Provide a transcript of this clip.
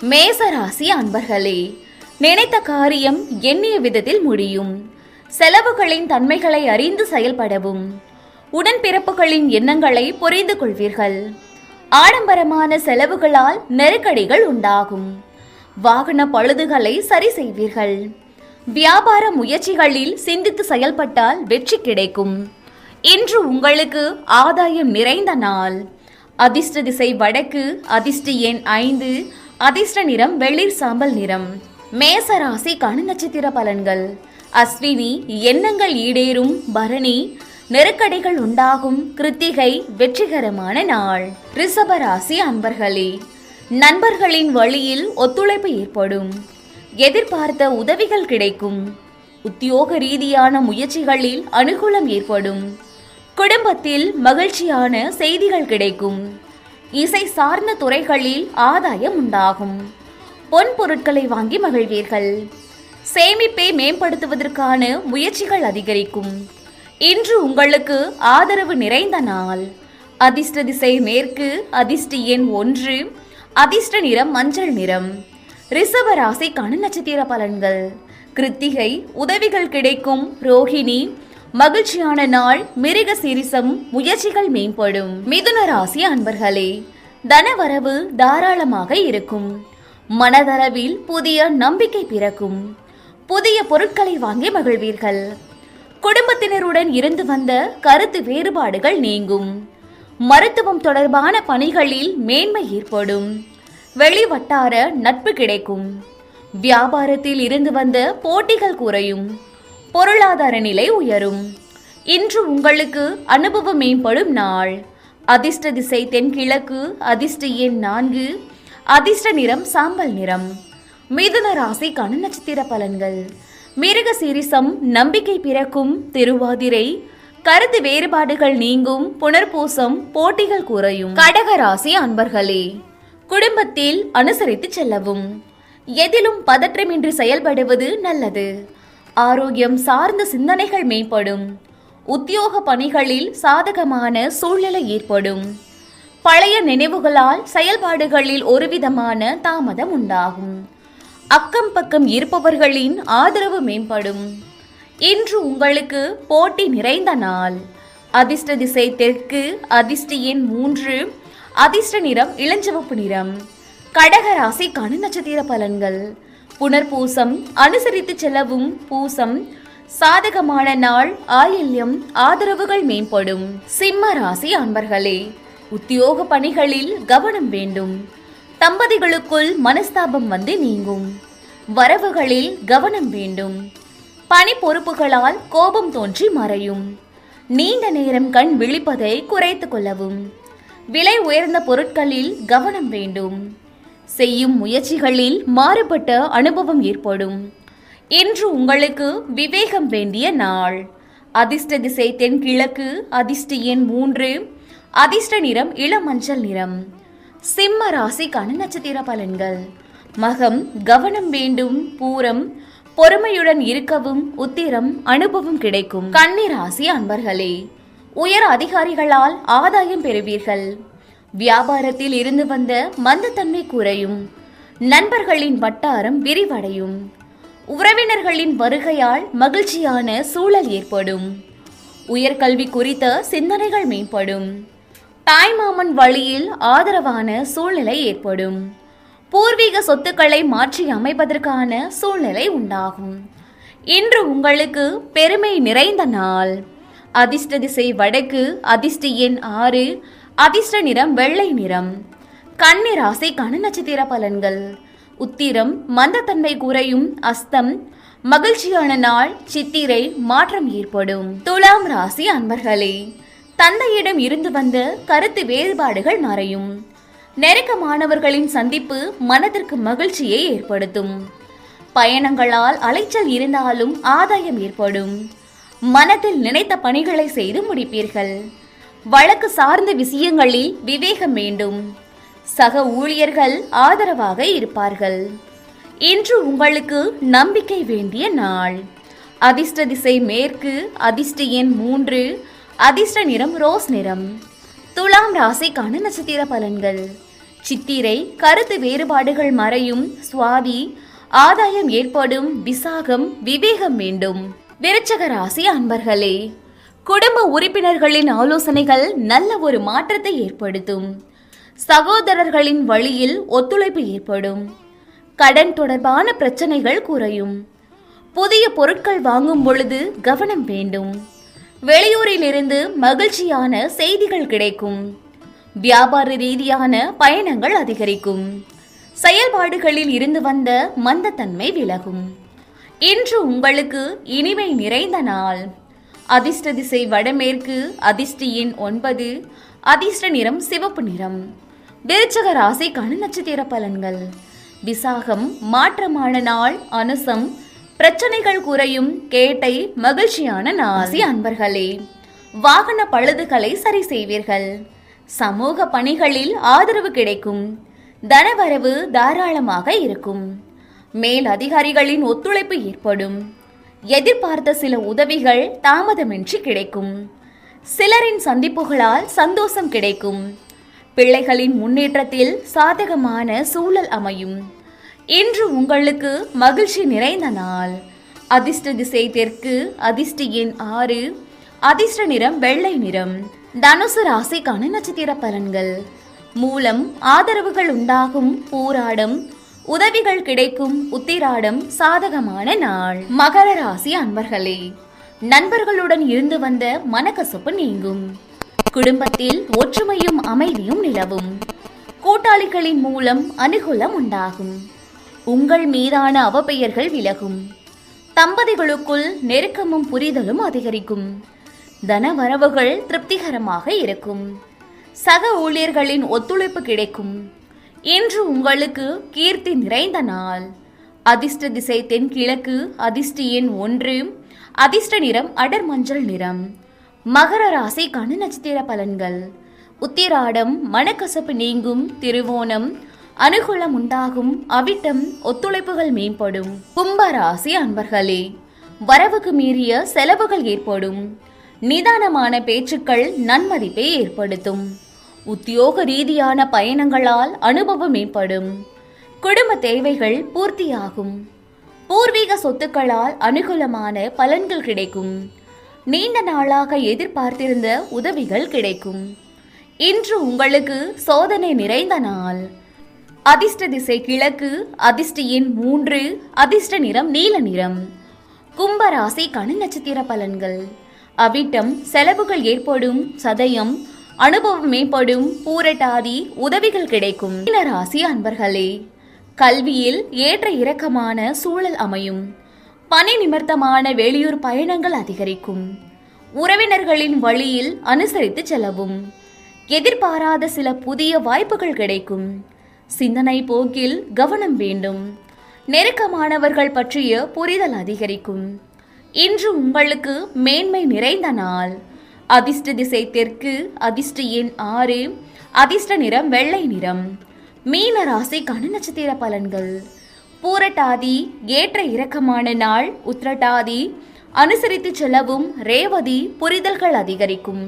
மேசராசி அன்பர்களே நினைத்த காரியம் எண்ணிய விதத்தில் முடியும். செலவுகளின் தன்மைகளை அறிந்து செயல்படவும். உடன்பிறப்புகளின் எண்ணங்களை புரிந்து கொள்வீர்கள். ஆடம்பரமான செலவுகளால் நெருக்கடிகள் உண்டாகும். வாகன பழுதுகளை சரி செய்வீர்கள். வியாபார முயற்சிகளில் சிந்தித்து செயல்பட்டால் வெற்றி கிடைக்கும். இன்று உங்களுக்கு ஆதாயம் நிறைந்த நாள். அதிர்ஷ்ட திசை வடக்கு அதிர்ஷ்ட எண் ஐந்து அதிர்ஷ்ட நிறம் வெளிர் சாம்பல் நிறம். மேச ராசி கணு நட்சத்திர பலன்கள். அஸ்வினி எண்ணங்கள் ஈடேறும் பரணி நெருக்கடிகள் உண்டாகும் கிருத்திகை வெற்றிகரமான நாள். ரிஷப ராசி அன்பர்களே நண்பர்களின் வழியில் ஒத்துழைப்பு ஏற்படும். எதிர்பார்த்த உதவிகள் கிடைக்கும். உத்தியோக ரீதியான முயற்சிகளில் அனுகூலம் ஏற்படும். குடும்பத்தில் மகிழ்ச்சியான செய்திகள் கிடைக்கும். இசை சார்ந்த துறைகளில் ஆதாயம் உண்டாகும். பொன் பொருட்களை வாங்கி மகிழ்வீர்கள். சேமிப்பை மேம்படுத்துவதற்கான முயற்சிகள் அதிகரிக்கும். இன்று உங்களுக்கு ஆதரவு நிறைந்த நாள். அதிர்ஷ்ட திசை மேற்கு அதிர்ஷ்ட எண் ஒன்று அதிர்ஷ்ட நிறம் மஞ்சள் நிறம். ரிஷப ராசிக்கான நட்சத்திர பலன்கள். கிருத்திகை உதவிகள் கிடைக்கும். ரோஹிணி மகிழ்ச்சியான நாள் மிருக சிரிசம் முயற்சிகள் மேம்படும். மிதுன ராசி அன்பர்களே தனவரவு தாராளமாக இருக்கும். மனதளவில் புதிய நம்பிக்கை பிறக்கும். புதிய பொருட்களை வாங்கி மகிழ்வீர்கள். குடும்பத்தினருடன் இருந்து வந்த கருத்து வேறுபாடுகள் நீங்கும். மருத்துவம் தொடர்பான பணிகளில் மேன்மை ஏற்படும். வெளிவட்டார நட்பு கிடைக்கும். வியாபாரத்தில் இருந்து வந்த போட்டிகள் குறையும். பொருளாதார நிலை உயரும். இன்று உங்களுக்கு அனுபவம் மேம்படும் நாள். அதிர்ஷ்ட திசை தென்கிழக்கு அதிர்ஷ்ட எண் நான்கு அதிர்ஷ்ட நிறம் சாம்பல் நிறம். மிதுன ராசிக்கான நட்சத்திர பலன்கள். மிருக சீரிசம் நம்பிக்கை பிறக்கும் திருவாதிரை கருத்து வேறுபாடுகள் நீங்கும் புனர்பூசம் போட்டிகள் குறையும். கடக ராசி அன்பர்களே குடும்பத்தில் அனுசரித்து செல்லவும். எதிலும் பதற்றமின்றி செயல்படுவது நல்லது. ஆரோக்கியம் சார்ந்த சிந்தனைகள் மேம்படும். உத்தியோக பணிகளில் சாதகமான சூழ்நிலை ஏற்படும். பழைய நினைவுகளால் செயல்பாடுகளில் ஒருவிதமான தாமதம் உண்டாகும். அக்கம் பக்கம் இருப்பவர்களின் ஆதரவு மேம்படும். இன்று உங்களுக்கு போட்டி நிறைந்த நாள். அதிர்ஷ்ட திசை தெற்கு அதிர்ஷ்ட எண் மூன்று அதிர்ஷ்ட நிறம் இளஞ்சிவப்பு நிறம். கடக ராசிக்கான நட்சத்திர பலன்கள். புனர்பூசம் அனுசரித்து செல்லவும் பூசம் சாதகமான நாள் ஆயில்யம் ஆதரவுகள் மேம்படும். சிம்ம ராசி அன்பர்களே உத்தியோக பணிகளில் கவனம் வேண்டும். தம்பதிகளுக்குள் மனஸ்தாபம் வந்து நீங்கும். வரவுகளில் கவனம் வேண்டும். பணி பொறுப்புகளால் கோபம் தோன்றி மறையும். நீண்ட நேரம் கண் விழிப்பதை குறைத்துக் கொள்ளவும். விலை உயர்ந்த பொருட்களில் கவனம் வேண்டும். செய்யும் முயற்சிகளில் மாறுபட்ட அனுபவம் ஏற்படும். இன்று உங்களுக்கு விவேகம் வேண்டிய நாள். அதிர்ஷ்ட திசை தென்கிழக்கு அதிர்ஷ்ட எண் மூன்று அதிர்ஷ்ட நிறம் இளமஞ்சள் நிறம். சிம்ம ராசிக்கான நட்சத்திர பலன்கள். மகம் கவனம் வேண்டும் பூரம் பொறுமையுடன் இருக்கவும் உத்திரம் அனுபவம் கிடைக்கும். கன்னி ராசி அன்பர்களே உயர் அதிகாரிகளால் ஆதாயம் பெறுவீர்கள். வியாபாரத்தில் இருந்து வந்த மந்தத்தன்மை குறையும். நண்பர்களின் வட்டாரம் விரிவடையும். உறவினர்களின் வருகையால் மகிழ்ச்சியான சூழல் ஏற்படும். உயர்கல்வி குறித்த சிந்தனைகள் மேம்படும். தாய்மாமன் வழியில் ஆதரவான சூழ்நிலை ஏற்படும். பூர்வீக சொத்துக்களை மாற்றி அமைப்பதற்கான சூழ்நிலை உண்டாகும். இன்று உங்களுக்கு பெருமை நிறைந்த நாள். அதிர்ஷ்ட திசை வடக்கு அதிர்ஷ்ட எண் ஆறு அதிர்ஷ்ட நிறம் வெள்ளை நிறம். கன்னி ராசிக்கான நட்சத்திர பலன்கள். உத்திரம் மந்தத்தன்மை குறையும் அஸ்தம். மகிழ்ச்சியான நாள் சித்திரை மாற்றம் ஏற்படும். துலாம் ராசி அன்பர்களே தந்தையிடம் இருந்து வந்த கருத்து வேறுபாடுகள் மறையும். நெருக்கமானவர்களின் சந்திப்பு மனதிற்கு மகிழ்ச்சியை ஏற்படுத்தும். பயணங்களால் அலைச்சல் இருந்தாலும் ஆதாயம் ஏற்படும். மனதில் நினைத்த பணிகளை செய்து முடிப்பீர்கள். வழக்கு சார்ந்த விஷயங்களில் விவேகம் வேண்டும். சக ஊழியர்கள் ஆதரவாக இருப்பார்கள். இன்று உங்களுக்கு நம்பிக்கை வேண்டிய நாள். அதிர்ஷ்ட திசை மேற்கு அதிர்ஷ்ட எண் மூன்று அதிர்ஷ்ட நிறம் ரோஸ் நிறம். துலாம் ராசிக்கான நட்சத்திர பலன்கள். சித்திரை கருத்து வேறுபாடுகள் மறையும். சுவாதி ஆதாயம் ஏற்படும். விசாகம் விவேகம் வேண்டும். விருச்சக ராசி அன்பர்களே குடும்ப உறுப்பினர்களின் ஆலோசனைகள் நல்ல ஒரு மாற்றத்தை ஏற்படுத்தும். சகோதரர்களின் வழியில் ஒத்துழைப்பு ஏற்படும். கடன் தொடர்பான பிரச்சனைகள் குறையும். புதிய பொருட்கள் வாங்கும் பொழுது கவனம் வேண்டும். வெளியூரிலிருந்து மகிழ்ச்சியான செய்திகள் கிடைக்கும். வியாபார ரீதியான பயணங்கள் அதிகரிக்கும். செயல்பாடுகளில் இருந்து வந்த மந்தத்தன்மை விலகும். இன்று உங்களுக்கு இனிமை நிறைந்த நாள். அதிர்ஷ்ட திசை வடமேற்கு அதிர்ஷ்ட எண் ஒன்பது. அதிர்ஷ்ட நிறம் சிவப்பு நிறம். விருச்சக ராசிக்கான நட்சத்திர பலன்கள். விசாகம் மாற்றமான நாள் அனுசம் பிரச்சனைகள் குறையும் கேட்டை மகிழ்ச்சியான நாசி அன்பர்களே வாகன பழுதுகளை சரி செய்வீர்கள். சமூக பணிகளில் ஆதரவு கிடைக்கும். தனவரவு தாராளமாக இருக்கும். மேல் அதிகாரிகளின் ஒத்துழைப்பு ஏற்படும். எதிர்பார்த்த சில உதவிகள் தாமதமின்றி கிடைக்கும். சிலரின் சந்திப்புகளால் சந்தோஷம் கிடைக்கும். பிள்ளைகளின் முன்னேற்றத்தில் சாதகமான சூழல் அமையும். இன்று உங்களுக்கு மகிழ்ச்சி நிறைந்த நாள். அதிர்ஷ்ட திசை தெற்கு அதிர்ஷ்ட எண் ஆறு அதிர்ஷ்ட நிறம் வெள்ளை நிறம். தனுசு ராசிக்கான நட்சத்திர பலன்கள். மூலம் ஆதரவுகள் உண்டாகும் போராடும் உதவிகள் கிடைக்கும் உத்திராடம் சாதகமான நாள். மகர ராசி அன்பர்களே நண்பர்களுடன் இருந்து வந்த மனக்கசப்பு நீங்கும். குடும்பத்தில் ஒற்றுமையும் அமைதியும் நிலவும். கூட்டாளிகளின் மூலம் அனுகூலம் உண்டாகும். உங்கள் மீதான அவப்பெயர்கள் விலகும். தம்பதிகளுக்குள் நெருக்கமும் புரிதலும் அதிகரிக்கும். தன வரவுகள் திருப்திகரமாக இருக்கும். சக ஊழியர்களின் ஒத்துழைப்பு கிடைக்கும். இன்று உங்களுக்கு கீர்த்தி நிறைந்த நாள். அதிர்ஷ்ட திசை தென்கிழக்கு அதிர்ஷ்ட எண் ஒன்று அதிர்ஷ்ட நிறம் அடர் மஞ்சள் நிறம். மகர ராசிக்கான நட்சத்திர பலன்கள். உத்திராடம் மனக்கசப்பு நீங்கும் திருவோணம் அனுகூலம் உண்டாகும் அவிட்டம் ஒத்துழைப்புகள் மேம்படும். கும்ப ராசி அன்பர்களே வரவுக்கு மீறிய செலவுகள் ஏற்படும். நிதானமான பேச்சுக்கள் நன்மதிப்பை ஏற்படுத்தும். உத்தியோக ரீதியான பயணங்களால் அனுபவம் மேம்படும். குடும்ப தேவைகள் பூர்த்தியாகும். பூர்வீக சொத்துக்களால் அனுகூலமான பலன்கள் கிடைக்கும். நீண்ட நாளாக எதிர்பார்த்திருந்த உதவிகள் கிடைக்கும். இன்று உங்களுக்கு சோதனை நிறைந்த நாள். அதிர்ஷ்ட திசை கிழக்கு அதிர்ஷ்ட எண் மூன்று அதிர்ஷ்ட நிறம் நீல நிறம். கும்பராசி ராசிக்கான நட்சத்திர பலன்கள். அவிட்டம் செலவுகள் ஏற்படும் சதயம் அனுபவம் மேம்படும் பூரட்டாதி உதவிகள் கிடைக்கும். ராசி அன்பர்களே கல்வியில் ஏற்ற இறக்கமான சூழல் அமையும். பணி நிமித்தமான வெளியூர் பயணங்கள் அதிகரிக்கும். உறவினர்களின் வழியில் அனுசரித்து செல்லவும். எதிர்பாராத சில புதிய வாய்ப்புகள் கிடைக்கும். சிந்தனை போக்கில் கவனம் வேண்டும். நெருக்கமானவர்கள் பற்றிய புரிதல் அதிகரிக்கும். இன்று உங்களுக்கு மேன்மை நிறைந்த நாள். அதிர்ஷ்ட திசை தெற்கு அதிர்ஷ்ட எண் ஆறு அதிர்ஷ்ட நிறம் வெள்ளை நிறம். மீன ராசிக்கான நட்சத்திர பலன்கள். பூரட்டாதி ஏற்ற இறக்கமான நாள் உத்திரட்டாதி அனுசரித்து செல்லவும் ரேவதி புரிதல்கள் அதிகரிக்கும்.